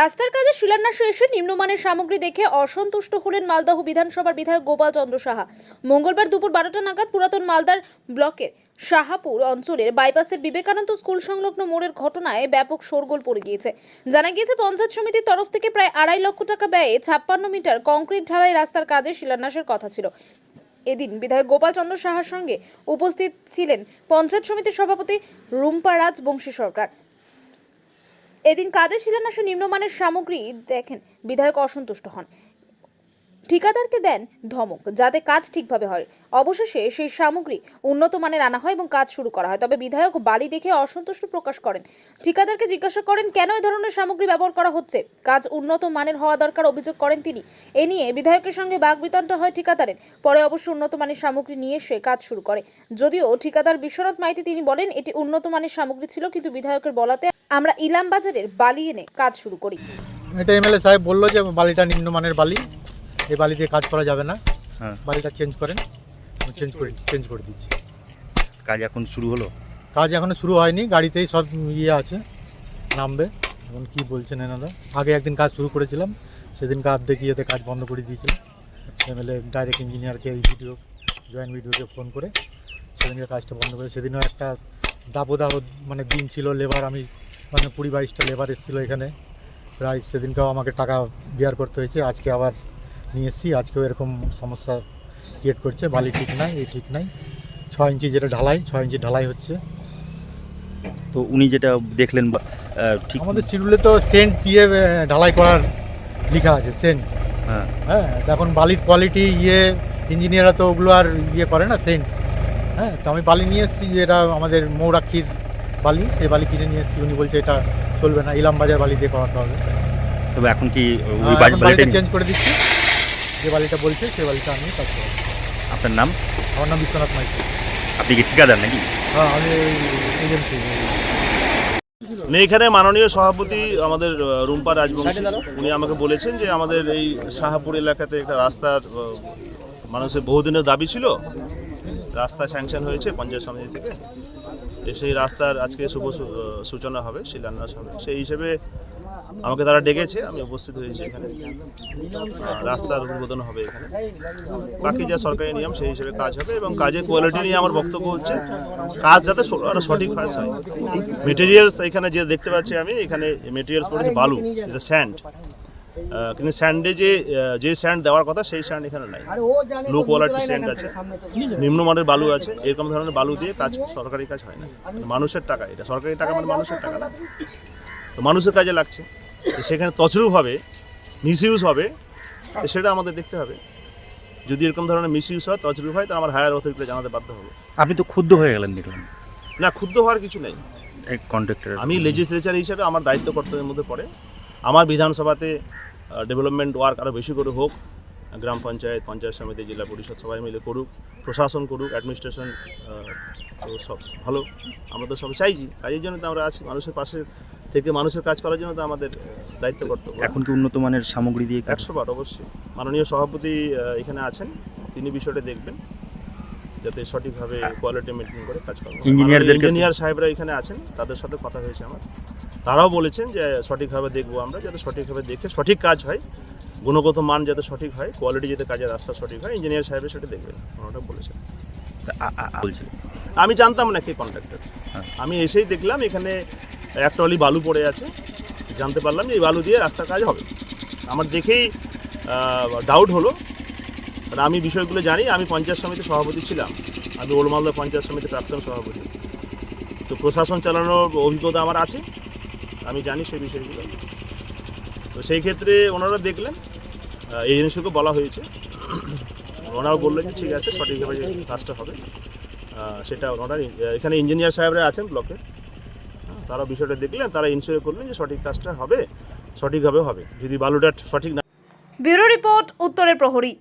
রাস্তার কাজে শিলান্যাস এসে নিম্নমানের সামগ্রী দেখে অসন্তুষ্ট হলেন মালদহ বিধানসভার বিধায়ক গোপাল চন্দ্র সাহা। মঙ্গলবার দুপুর বারোটা নাগাদ পুরাতন মালদার ব্লকের শাহাপুর অঞ্চলের বাইপাসের বিবেকানন্দ স্কুল সংলগ্ন মোড়ের ঘটনায় ব্যাপক শোরগোল পড়ে গিয়েছে। জানা গিয়েছে, পঞ্চায়েত সমিতির তরফ থেকে প্রায় আড়াই লক্ষ টাকা ব্যয়ে ছাপ্পান্ন মিটার কংক্রিট ঢালাই রাস্তার কাজে শিলান্যাসের কথা ছিল। এদিন বিধায়ক গোপাল চন্দ্র সাহার সঙ্গে উপস্থিত ছিলেন পঞ্চায়েত সমিতির সভাপতি রুম্পা রাজ, বংশী সরকার। এদিন কাজে শিলান্যাসে নিম্নমানের সামগ্রী দেখেন বিধায়ক অসন্তুষ্ট হন। ঠিকাদারকে দেন ধমক, যাতে কাজ ঠিকভাবে হয়। অবশেষে সেই সামগ্রী উন্নত মানের আনা হয় এবং কাজ শুরু করা হয়। তবে বিধায়ক বাড়ি দেখে অসন্তুষ্ট প্রকাশ করেন। ঠিকাদারকে জিজ্ঞাসা করেন, কেন এই ধরনের সামগ্রী ব্যবহার করা হচ্ছে? কাজ উন্নত মানের হওয়া দরকার অভিযোগ করেন তিনি। এ নিয়ে বিধায়কের সঙ্গে বাগবিতণ্ড হয় ঠিকাদারের। পরে অবশ্য উন্নত মানের সামগ্রী নিয়ে সে কাজ শুরু করে। যদিও ঠিকাদার বিশ্বনাথ মাইতি তিনি বলেন, এটি উন্নত মানের সামগ্রী ছিল, কিন্তু বিধায়কের বলাতে আমরা ইলাম বাজারের বালি এনে কাজ শুরু করি। এটা এমএলএ সাহেব বলল যে বালিটা নিম্নমানের বালি। এই বালি দিয়ে কাজ করা যাবে না। হ্যাঁ। বালিটা চেঞ্জ করেন। চেঞ্জ করে চেঞ্জ করে দিচ্ছি। কাজ এখন শুরু হলো? কাজ এখনও শুরু হয়নি গাড়িতেই সব ইয়ে আছে নামবে। এখন কি বলছেন এনারা? আগে একদিন কাজ শুরু করেছিলাম সেদিনকে অর্ধেক ইয়েতে কাজ বন্ধ করে দিয়েছিল এমএলএ ডাইরেক্ট ইঞ্জিনিয়ারকে এই ভিডিও জয়েন্ট ভিডিওকে ফোন করে সেদিনকে কাজটা বন্ধ করে সেদিনও একটা দাবদাহ মানে দিন ছিল লেবার আমি মানে কুড়ি বাইশটা লেবার এসেছিল এখানে। প্রায় সেদিনকেও আমাকে টাকা বিয়ার করতে হয়েছে আজকে আবার নিয়ে এসেছি। আজকেও এরকম সমস্যা ক্রিয়েট করছে। বালি ঠিক নাই এই ঠিক নাই। ছ ইঞ্চি যেটা ঢালাই ছ ইঞ্চি ঢালাই হচ্ছে। তো উনি যেটা দেখলেন ঠিক আমাদের শিডিউলে তো সেন্ট দিয়ে ঢালাই করার লেখা আছে সেন্ট হ্যাঁ। হ্যাঁ এখন বালির কোয়ালিটি ইয়ে ইঞ্জিনিয়াররা তো ওগুলো আর ইয়ে করে না সেন্ট হ্যাঁ তো আমি বালি নিয়ে এসেছি যেটা আমাদের মৌরাক্ষীর বালি সেই বালি কিনে নিয়ে এসেছি। উনি বলছে এটা চলবে না ইলাম বাজার বালি দিয়ে করাতে হবে। তবে এখন কি ওই বালিটা চেঞ্জ করে দিচ্ছি। যে বালিটা বলছে সেই বালিটা আমি কাজ করব আপনার নাম? আমার নাম বিশ্বনাথ মাইতি। আপনি কি ঠিকাদার নাকি? হ্যাঁ আমি এজেন্সি। মানে এখানে মাননীয় সভাপতি আমাদের রুম্পা রাজবংশী উনি আমাকে বলেছেন যে আমাদের এই শাহাপুর এলাকাতে একটা রাস্তার মানুষের বহুদিনের দাবি ছিল। রাস্তা স্যাংশন হয়েছে পঞ্চায়েত সমিতি থেকে। সেই রাস্তার আজকে শুভ সূচনা হবে শিলান্যাস হবে। সেই হিসেবে আমাকে তারা ডেকেছে, আমি উপস্থিত হয়েছি এখানে। রাস্তার উদ্বোধন হবে এখানে। বাকি যা সরকারি নিয়ম, সেই হিসেবে কাজ হবে এবং কাজের কোয়ালিটি নিয়ে আমার বক্তব্য হচ্ছে। কাজ যাতে স- আরও সঠিক হয় মেটেরিয়ালস এখানে যে দেখতে পাচ্ছি আমি, এখানে মেটেরিয়ালস পড়েছে বালু, এটা স্যান্ড কিন্তু স্যান্ডে যে যে স্যান্ড দেওয়ার কথা, সেই স্যান্ড এখানে নাই। লো কোয়ালিটি স্যান্ড আছে। নিম্নমানের বালু আছে। এরকম ধরনের বালু দিয়ে কাজ সরকারি কাজ হয় না। মানুষের টাকা, এটা সরকারি টাকা মানে মানুষের টাকা না। তো মানুষের কাজে লাগছে। সেখানে তছরূপ হবে মিসইউজ হবে সেটা আমাদের দেখতে হবে। যদি এরকম ধরনের মিসইউজ হয় তছরূপ হয় তাহলে আমার হায়ার অথরিটিকে জানাতে বাধ্য হব। আপনি তো ক্ষুব্ধ হয়ে গেলেন দেখলাম। না ক্ষুব্ধ হওয়ার কিছু নেই। কন্ট্রাক্টর আমি লেজিসলেচার হিসেবে আমার দায়িত্ব কর্তব্যের মধ্যে পড়ে। আমার বিধানসভাতে ডেভেলপমেন্ট ওয়ার্ক আরও বেশি করে হোক গ্রাম পঞ্চায়েত পঞ্চায়েত সমিতি জেলা পরিষদ সবাই মিলে করুক প্রশাসন করুক অ্যাডমিনিস্ট্রেশন তো সব ভালো। আমরা তো সব চাইছি কাজের জন্য তো আমরা আছি। মানুষের পাশে থেকে মানুষের কাজ করার জন্য তো আমাদের দায়িত্ব কর্তব্য। এখন কি উন্নত মানের সামগ্রী দিয়ে একশো বার অবশ্যই। মাননীয় সভাপতি এখানে আছেন। তিনি বিষয়টা দেখবেন যাতে সঠিকভাবে কোয়ালিটি মেনটেন করে কাজ করবেন ইঞ্জিনিয়ারদেরকে- ইঞ্জিনিয়ার সাহেবরা এখানে আছেন তাদের সাথে কথা হয়েছে আমার। তারাও বলেছেন যে সঠিকভাবে দেখব আমরা যাতে সঠিকভাবে দেখে সঠিক কাজ হয় গুণগত মান যাতে সঠিক হয় কোয়ালিটি যাতে কাজের রাস্তা সঠিক হয় ইঞ্জিনিয়ার সাহেবের সেটা দেখবেন ওনারা বলেছেন। আমি জানতাম না কে কন্ট্রাক্টর হ্যাঁ। আমি এসেই দেখলাম এখানে এক ট্রলি বালু পড়ে আছে, জানতে পারলাম যে এই বালু দিয়ে রাস্তার কাজ হবে। আমার দেখেই ডাউট হলো। আমি বিষয়গুলো জানি, আমি পঞ্চায়েত সমিতির সভাপতি ছিলাম। আমি ওল্ড মালদা পঞ্চায়েত সমিতির প্রাক্তন সভাপতি। তো প্রশাসন চালানোর অভিজ্ঞতা আমার আছে, আমি জানি সেই বিষয়গুলো। তো সেই ক্ষেত্রে ওনারা দেখলেন এই জিনিসগুলো বলা হয়েছে। ওনারা বললেন যে ঠিক আছে, সঠিকভাবে কাজটা হবে। সেটা ওনারা, এখানে ইঞ্জিনিয়ার সাহেবরা আছেন ব্লকে তারা বিষয়টা দেখলেন, তারা ইনশিওর করলেন যে সঠিক কাজটা হবে, সঠিকভাবে হবে। যদি বালুটা সঠিক না ব্যুরো রিপোর্ট, উত্তরের প্রহরী।